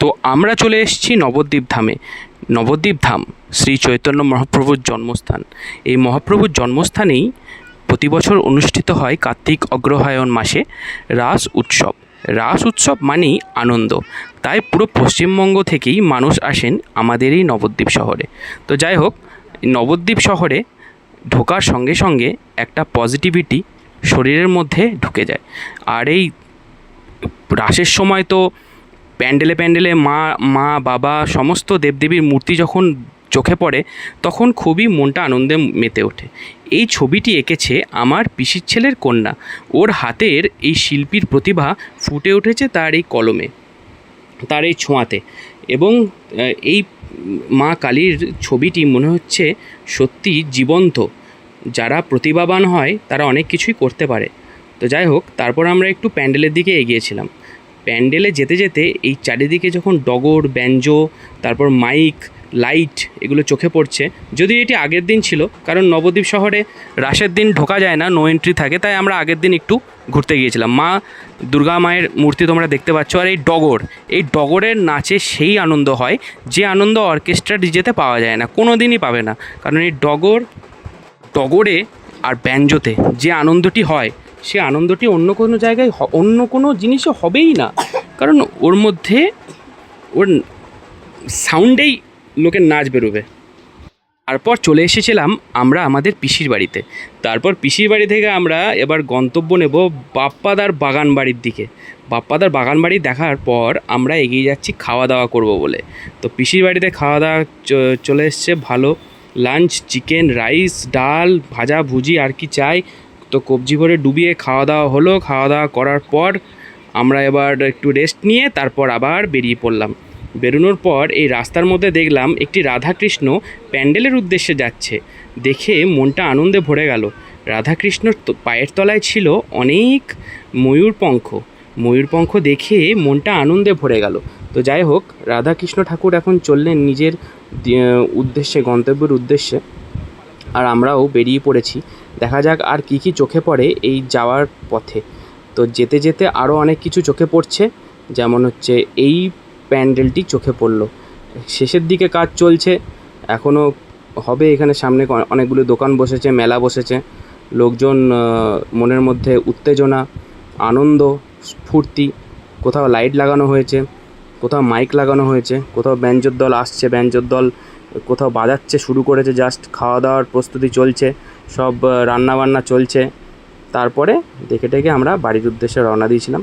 তো আমরা চলে এসেছি নবদ্বীপ ধামে। নবদ্বীপ ধাম শ্রী চৈতন্য মহাপ্রভুর জন্মস্থান। এই মহাপ্রভুর জন্মস্থানেই প্রতি বছর অনুষ্ঠিত হয় কার্তিক অগ্রহায়ণ মাসে রাস উৎসব। রাস উৎসব মানেই আনন্দ। তাই পুরো পশ্চিমবঙ্গ থেকেই মানুষ আসেন আমাদের এই নবদ্বীপ শহরে। তো যাই হোক, নবদ্বীপ শহরে ঢোকার সঙ্গে সঙ্গে একটা পজিটিভিটি শরীরের মধ্যে ঢুকে যায়। আর এই রাসের সময় তো প্যান্ডেলে প্যান্ডেলে মা মা, বাবা, সমস্ত দেবদেবীর মূর্তি যখন চোখে পড়ে, তখন খুবই মনটা আনন্দে মেতে ওঠে। এই ছবিটি এঁকেছে আমার পিসির ছেলের কন্যা। ওর হাতের এই শিল্পীর প্রতিভা ফুটে উঠেছে তার এই কলমে, তার এই ছোঁয়াতে। এবং এই মা কালীর ছবিটি মনে হচ্ছে সত্যি জীবন্ত। যারা প্রতিভাবান হয়, তারা অনেক কিছুই করতে পারে। তো যাই হোক, তারপর আমরা একটু প্যান্ডেলের দিকে এগিয়েছিলাম। প্যান্ডেলে যেতে যেতে এই চারিদিকে যখন ডগর, ব্যঞ্জো, তারপর মাইক, লাইট এগুলো চোখে পড়ছে যদি এটি আগের দিন ছিল, কারণ নবদ্বীপ শহরে রাসের দিন ঢোকা যায় না নো এন্ট্রি থাকে, তাই আমরা আগের দিন একটু ঘুরতে গিয়েছিলাম। মা দুর্গা মায়ের মূর্তি তোমরা দেখতে পাচ্ছ, আর এই ডগর, এই ডগরের নাচে সেই আনন্দ হয়, যে আনন্দ অর্কেস্ট্রা ডিজেতে পাওয়া যায় না কোনো দিনই পাবে না, কারণ এই ডগর, ডগরে আর ব্যঞ্জোতে যে আনন্দটি হয় সে আনন্দটি অন্য কোনো জায়গায় অন্য কোনো জিনিসে হবেই না। কারণ ওর মধ্যে ওর সাউন্ডেই লোকের নাচ বেরোবে। তারপর চলে এসেছিলাম আমরা আমাদের পিসির বাড়িতে। তারপর পিসির বাড়ি থেকে আমরা এবার গন্তব্য নেব বাপ্পাদার বাগান বাড়ির দিকে। বাপ্পাদার বাগান বাড়ি দেখার পর আমরা এগিয়ে যাচ্ছি খাওয়া দাওয়া করব বলে। তো পিসির বাড়িতে খাওয়া দাওয়া চলে এসছে ভালো। লাঞ্চ, চিকেন, রাইস, ডাল, ভাজা, ভুজি, আর কি চাই তো কবজি ভরে ডুবিয়ে খাওয়া দাওয়া হলো। খাওয়া দাওয়া করার পর আমরা এবার একটু রেস্ট নিয়ে তারপর আবার বেরিয়ে পড়লাম। বেরোনোর পর এই রাস্তার মধ্যে দেখলাম একটি রাধাকৃষ্ণ প্যান্ডেলের উদ্দেশ্যে যাচ্ছে। দেখে মনটা আনন্দে ভরে গেল। রাধাকৃষ্ণর পায়ের তলায় ছিল অনেক ময়ূরপঙ্খ ময়ূরপঙ্খ দেখে মনটা আনন্দে ভরে গেল। তো যাই হোক, রাধাকৃষ্ণ ঠাকুর এখন চললেন নিজের উদ্দেশ্যে, গন্তব্যের উদ্দেশ্যে। আর আমরাও বেরিয়ে পড়েছি। দেখা যাক আর কি কি চোখে পড়ে এই যাওয়ার পথে। তো যেতে যেতে আরও অনেক কিছু চোখে পড়ছে। যেমন হচ্ছে এই প্যান্ডেলটি চোখে পড়ল। শেষের দিকে কাজ চলছে। এখনও হবে এখানে সামনে অনেকগুলো দোকান বসেছে, মেলা বসেছে। লোকজন মনের মধ্যে উত্তেজনা, আনন্দ, স্ফূর্তি। কোথাও লাইট লাগানো হয়েছে, কোথাও মাইক লাগানো হয়েছে, কোথাও ব্যঞ্জোর দল আসছে ব্যঞ্জোর দল কোথাও বাজাচ্ছে, শুরু করেছে জাস্ট খাওয়া দাওয়ার প্রস্তুতি চলছে, সব রান্না বান্না চলছে। তারপরে দেখে টেকে আমরা বাড়ির উদ্দেশ্যে রওনা দিয়েছিলাম।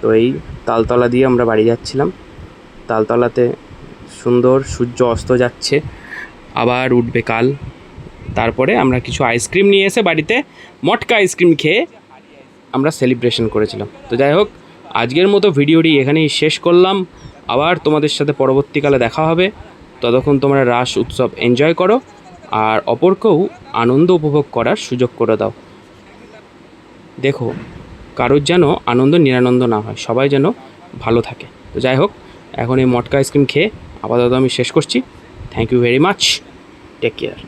তো এই তালতলা দিয়ে আমরা বাড়ি যাচ্ছিলাম। তালতলাতে সুন্দর, সূর্য অস্ত যাচ্ছে, আবার উঠবে কাল। তারপরে আমরা কিছু আইসক্রিম নিয়ে এসে বাড়িতে মটকা আইসক্রিম খেয়ে আমরা সেলিব্রেশন করেছিলাম। তো যাই হোক, আজকের মতো ভিডিওটি এখানেই শেষ করলাম। আবার তোমাদের সাথে পরবর্তীকালে দেখা হবে। ততক্ষণ তোমরা রাস উৎসব এনজয় করো আর অপরকেও আনন্দ উপভোগ করার সুযোগ করে দাও। দেখো, কারোর যেন আনন্দ নিরানন্দ না হয়, সবাই যেন ভালো থাকে। তো যাই হোক, এখন এই মটকা আইসক্রিম খেয়ে আপাতত আমি শেষ করছি। Thank you very much take care